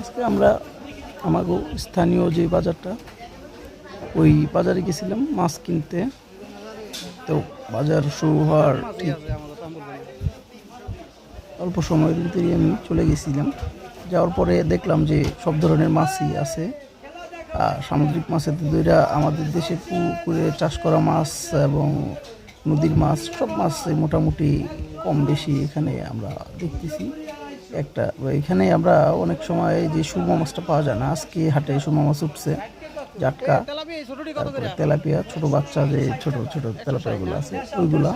আজকে আমরা আমাগো স্থানীয় যে বাজারটা, ওই বাজারে গেছিলাম মাছ কিনতে। তো বাজার শুরু হওয়ার ঠিক অল্প সময়ের ভিতরেই আমি চলে গেছিলাম। যাওয়ার পরে দেখলাম যে সব ধরনের মাছই আছে। আর সামুদ্রিক মাছের দুইটা আমাদের দেশে পুকুরে চাষ করা মাছ এবং নদীর মাছ, সব মাছ মোটামুটি কম বেশি এখানে আমরা দেখতেছি। একটা। এখানে আমরা অনেক সময় যে সুরমা মাছটা পাওয়া যায় না, আজকে হাটে সুরমা মাছ উঠছে, জাটকা, তারপরে তেলাপিয়া, ছোট বাচ্চা যে ছোট ছোট তেলাপিয়াগুলো আছে, ওইগুলা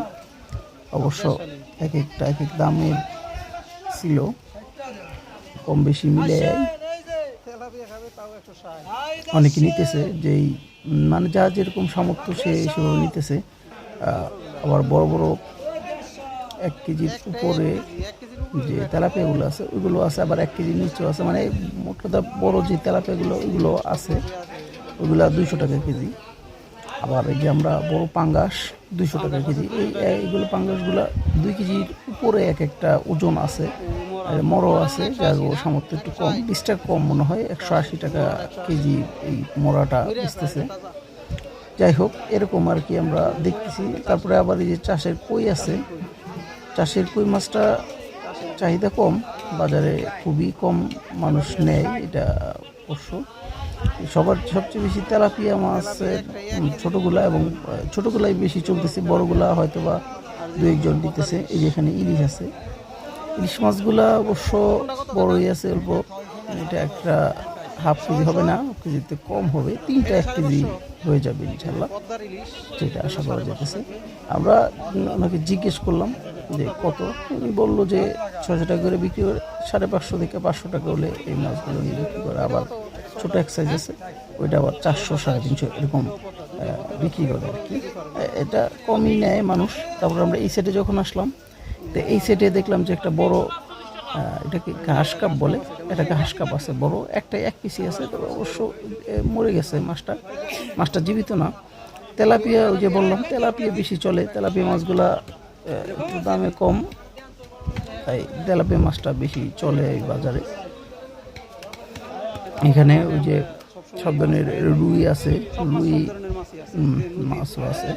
অবশ্য এক একটা এক এক দামের ছিল। কম বেশি মিলে অনেকে নিতেছে, যেই মানে যা যেরকম সামর্থ্য সে সেভাবে নিতেছে। আবার বড় বড় এক কেজির উপরে যে তেলাপিয়াগুলো আছে, ওইগুলো আছে, আবার এক কেজির নিচেও আছে মানে মোট বড় যে তেলাপিয়াগুলো, ওইগুলো আছে, ওইগুলো দুইশো টাকা কেজি। আবার এই যে আমরা বড় পাঙ্গাস, দুইশো টাকা কেজি। এই এইগুলো পাঙ্গাসগুলো দুই কেজির উপরে এক একটা ওজন আছে মরো আছে, যার সামর্থ্য একটু কম। বিশ টাকা কম মনে হয়, একশো আশি টাকা কেজি এই মরাটা বেচতেছে যাই হোক, এরকম আর কি আমরা দেখতেছি। তারপরে আবার এই যে চাষের কই আছে চাষের কই মাছটা চাহিদা কম, বাজারে খুবই কম মানুষ নেয়, এটা অবশ্য। সবার সবচেয়ে বেশি তেলাপিয়া মাছের ছোটোগুলা এবং ছোটোগুলাই বেশি চলতেছে, বড়গুলা হয়তো বা দু একজন দিতেছে এই যে এখানে ইলিশ আছে। ইলিশ মাছগুলা অবশ্য বড়ই আছে, অল্প। এটা একটা হাফ কেজি হবে না কেজিতে কম হবে, তিনটা এক কেজি হয়ে যাবে ইনশাল্লাহ যেটা আশা করা যেতেছে আমরা ওনাকে জিজ্ঞেস করলাম যে, কত? উনি বলল যে, ছয়শো টাকা করে বিক্রি করে, সাড়ে পাঁচশো থেকে পাঁচশো টাকা হলে এই মাছগুলো নিয়ে বিক্রি করে আবার ছোটো এক সাইজ আছে, ওইটা আবার চারশো, সাড়ে তিনশো এরকম বিক্রি করে আর কি এটা কমই নেয় মানুষ। তারপর আমরা এই সেটে যখন আসলাম, তো এই সেটে দেখলাম যে একটা বড় এটাকে ঘাস কাপ বলে। এটা ঘাস কাপ আছে, বড়। একটা এক পিসি আছে, তবে অবশ্য মরে গেছে মাছটা। মাছটা জীবিত না। তেলাপিয়া ওই যে বললাম, তেলাপিয়া বেশি চলে। তেলাপিয়া মাছগুলা একটু দামে কম। তাই তেলাপিয়া মাছটা বেশি চলে এই বাজারে। এখানে ওই যে সব ধরনের রুই আছে। রুই মাছও আছে।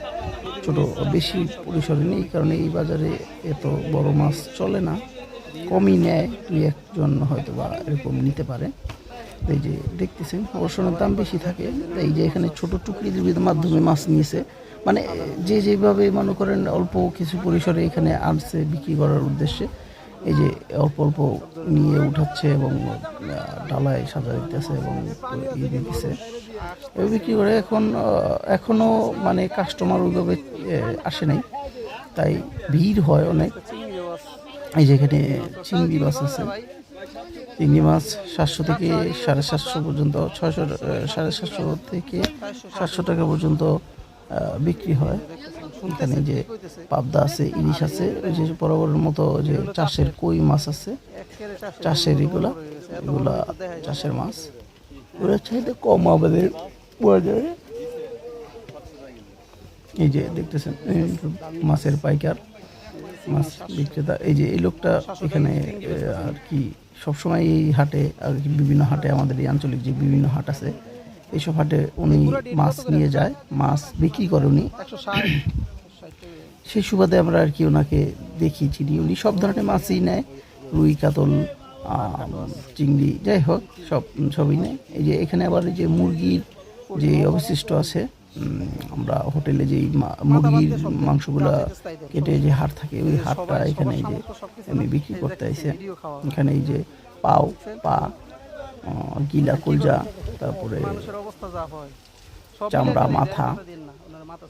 ছোট, বেশি পরিসরে নেই, কারণ এই বাজারে এত বড় মাছ চলে না। কমই নেয় দুই একজন হয়তো বা এরকম নিতে পারে। এই যে দেখতেছেন, অবসরের দাম বেশি থাকে এই যে এখানে ছোট টুকরির মাধ্যমে মাছ নিয়েছে। মানে যে যেভাবে মনে করেন অল্প কিছু পরিসরে এখানে আনছে বিক্রি করার উদ্দেশ্যে, এই যে অল্প অল্প নিয়ে উঠাচ্ছে এবং ডালায় সাজা দিতেছে এবং ইয়ে দিতেছে। এভাবে বিক্রি করে এখন এখনও মানে কাস্টমার ওইভাবে আসে নাই। তাই ভিড় হয় অনেক। এই যে এখানে চিংড়ি মাছ আছে। চিংড়ি মাছ সাতশো থেকে সাড়ে সাতশো পর্যন্ত, ছয়শো সাড়ে সাতশো থেকে সাতশো টাকা পর্যন্ত বিক্রি হয়। এখানে যে পাবদা আছে, ইলিশ আছে যে বরাবরের মতো যে চাষের কই মাছ আছে, চাষের এগুলা এগুলা চাষের মাছ। ওরা চাইতে কম আমাদের বাজারে এই যে দেখতেছেন মাছের পাইকার। মাছ বিক্রেতা, এই যে এই লোকটা এখানে আর কি সবসময় এই হাটে আর কি বিভিন্ন হাটে আমাদের এই আঞ্চলিক যে বিভিন্ন হাট আছে, এইসব হাটে উনি মাছ নিয়ে যায়, মাছ বিক্রি করে উনি। সেই সুবাদে আমরা আর কি ওনাকে দেখি, চিনি। উনি সব ধরনের মাছই নেয়, রুই, কাতল চিংড়ি, যাই হোক, সব, সবই নেয়। এই যে এখানে আবার যে মুরগির যে অবশিষ্ট আছে আমরা হোটেলে যে মুরগির মাংসগুলো কেটে যে হাট থাকে ওই হাটটা এখানে এই যে আমি বিক্রি করতে আইছে এখানে এই যে পাও পা গিলা কলজা তারপরে চামড়া মাথা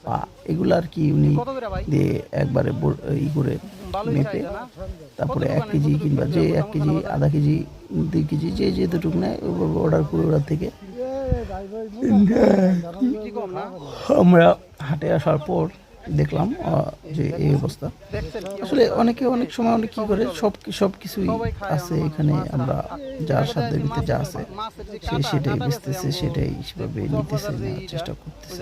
পা এগুলো আর কি উনি দিয়ে একবারে ই করে মেপে তারপরে এক কেজি কিংবা যে এক কেজি আধা কেজি দুই কেজি যে যে দুটুক নেয় অর্ডার করে ওরা থেকে আমরা হাটে আসার পর দেখলাম যে এই অবস্থা। আসলে অনেকে অনেক সময় অনেক কি করে সব সব কিছুই আছে এখানে আমরা যার সাথে ভিতরে যা আছে সে সেটাই বেচতেছে সেটাই সেভাবে নিতেছে চেষ্টা করতেছে।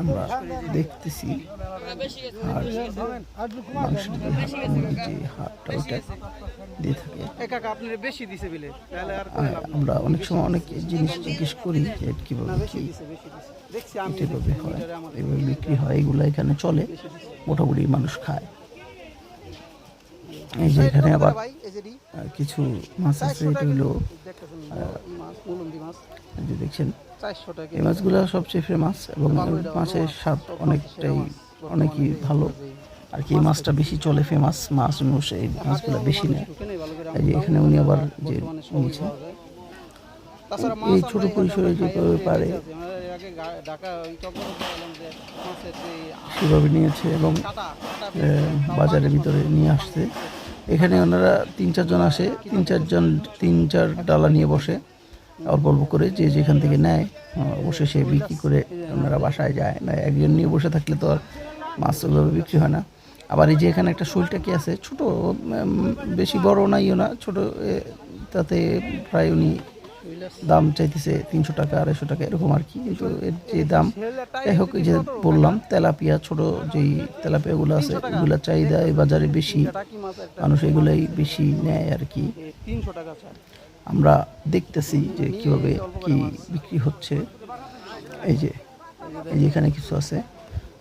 আমরা দেখতেছি আর যে দিয়ে থাকে। আমরা অনেক সময় অনেক জিনিস জিজ্ঞেস করি যে কীভাবে কি এভাবে হয়। এভাবে বিক্রি হয় এগুলো এখানে চলে। মোটামুটি মানুষ খায়। এই যে এখানে আবার কিছু মাছ আছে এটা হলো যে দেখছেন এই মাছগুলো সবচেয়ে ফেমাস এবং মাছের স্বাদ অনেকটাই অনেকই ভালো। আর কি মাছটা বেশি চলে ফেমাস মাছ মানুষ এই মাছগুলো বেশি নেয়। এই যে এখানে উনি আবার যে নিয়েছে তাছাড়া এই ছোট পরিসরে যেভাবে পারে ঢাকা ওই যে মাছের সেভাবে নিয়েছে এবং বাজারের ভিতরে নিয়ে আসছে। এখানে ওনারা তিন চারজন আসে তিন চারজন তিন চার ডালা নিয়ে বসে। অল্প অল্প করে যে যেখান থেকে নেয় বসে সে বিক্রি করে ওনারা বাসায় যায়। না একজন নিয়ে বসে থাকলে তো আর মাছ ওইভাবে বিক্রি হয় না। আবার এই যে এখানে একটা শৈলটা কি আছে ছোট বেশি বড় নাইও না ছোট তাতে প্রায় উনি দাম চাইতেছে তিনশো টাকা, আড়াইশো টাকা, এরকম আর কি। কিন্তু এর যে দাম, যাই হোক যে বললাম, তেলাপিয়া, ছোট যেই তেলাপিয়াগুলো আছে, এগুলো চাহিদা এই বাজারে বেশি। মানুষ এগুলোই বেশি নেয় আর কি। আমরা দেখতেছি যে কীভাবে কি বিক্রি হচ্ছে। এই যে এই যে এখানে কিছু আছে।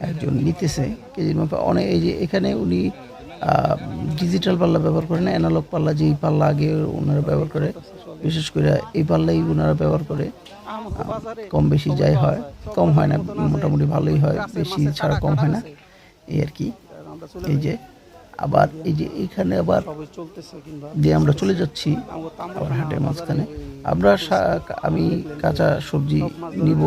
একজন নিতেছে, কেজির মাপে অনেক এই যে এখানে উনি ডিজিটাল পাল্লা ব্যবহার করে না অ্যানালগ পাল্লা যেই পাল্লা আগে ওনারা ব্যবহার করে, বিশেষ করে এই পাল্লাই ওনারা ব্যবহার করে কম বেশি যাই হয়, কম হয় না, মোটামুটি ভালোই হয়, বেশি ছাড়া কম হয় না, এই আর কি, এই যে, আবার এই যে এইখানে আবার যে আমরা চলে যাচ্ছি, আবার হাটের মাঝখানে, আমরা আমি কাঁচা সবজি নিব।